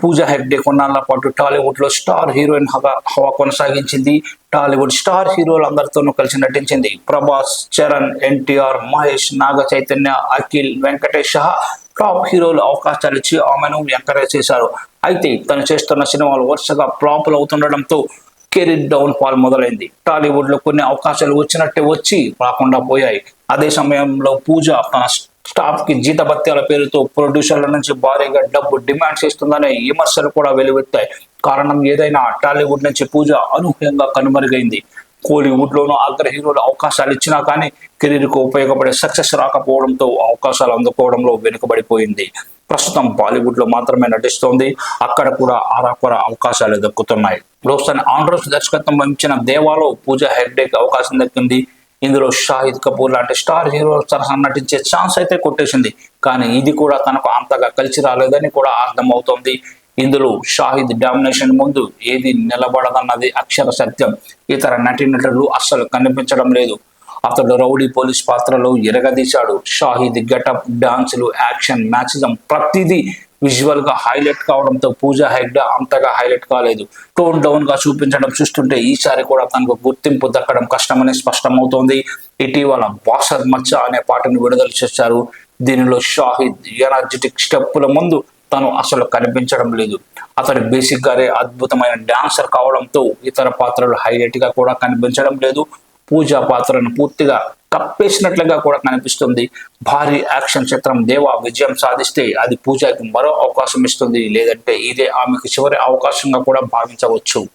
పూజా హెగ్డే కొన్నాళ్ళ పాటు టాలీవుడ్లో స్టార్ హీరోయిన్ హవా హవా కొనసాగించింది. టాలీవుడ్ స్టార్ హీరోలందరితోనూ కలిసి నటించింది. ప్రభాస్ చరణ్ ఎన్టీఆర్ మహేష్ నాగ చైతన్య అఖిల్ వెంకటేష్ సహా టాప్ హీరోలు అవకాశాలు ఇచ్చి ఆమెను ఎంకరేజ్ చేశారు. అయితే తను చేస్తున్న సినిమాలు వరుసగా ఫ్లాపులు అవుతుండడంతో కెరీర్ డౌన్ ఫాల్ మొదలైంది. టాలీవుడ్లో కొన్ని అవకాశాలు వచ్చినట్టే వచ్చి రాకుండా పోయాయి. అదే సమయంలో పూజ తన స్టాఫ్కి జీతభత్యాల పేరుతో ప్రొడ్యూసర్ల నుంచి భారీగా డబ్బు డిమాండ్ చేస్తుందనే విమర్శలు కూడా వెలువెత్తాయి. కారణం ఏదైనా టాలీవుడ్ నుంచి పూజ అనూహ్యంగా కనుమరుగైంది. కోలీవుడ్ లోనూ అగ్ర హీరోలు అవకాశాలు ఇచ్చినా కానీ కెరీర్కు ఉపయోగపడే సక్సెస్ రాకపోవడంతో అవకాశాలు అందుకోవడంలో వెనుకబడిపోయింది. ప్రస్తుతం బాలీవుడ్లో మాత్రమే నటిస్తోంది. అక్కడ కూడా ఆరాకొర అవకాశాలు దక్కుతున్నాయి. రోషన్ ఆండ్రోస్ దర్శకత్వం వహించిన దేవాలో పూజ హెగ్డేకి అవకాశం దక్కింది. ఇందులో షాహిద్ కపూర్ లాంటి స్టార్ హీరో తరహా నటించే ఛాన్స్ అయితే కొట్టేసింది. కానీ ఇది కూడా తనకు అంతగా కలిసి రాలేదని కూడా అర్థమవుతోంది. ఇందులో షాహిద్ డామినేషన్ ముందు ఏది నిలబడదన్నది అక్షర సత్యం. ఇతర నటీనటులు అస్సలు కనిపించడం లేదు. అతడు రౌడీ పోలీస్ పాత్రలో ఎరగదీశాడు. షాహిద్ గెటప్ డాన్సులు యాక్షన్ మ్యాచిజం ప్రతిదీ విజువల్గా హైలైట్ కావడంతో పూజా హెగ్డా అంతగా హైలైట్ కాలేదు. టోన్ డౌన్గా చూపించడం చూస్తుంటే ఈసారి కూడా తనకు గుర్తింపు దక్కడం కష్టమని స్పష్టమవుతోంది. ఇటీవల బాసర్ మచ్చ అనే పాటను విడుదల చేశారు. దీనిలో షాహిద్ ఎనర్జెటిక్ స్టెప్పుల ముందు తను అసలు కనిపించడం లేదు. అతడు బేసిక్ గానే అద్భుతమైన డాన్సర్ కావడంతో ఇతర పాత్రలు హైలైట్గా కూడా కనిపించడం లేదు. పూజా పాత్రను పూర్తిగా కప్పేసినట్లుగా కూడా కనిపిస్తుంది. భారీ యాక్షన్ చిత్రం. దేవా విజయం సాధిస్తే అది పూజకి మరో అవకాశం ఇస్తుంది. లేదంటే ఇదే ఆమెకు చివరి అవకాశంగా కూడా భావించవచ్చు.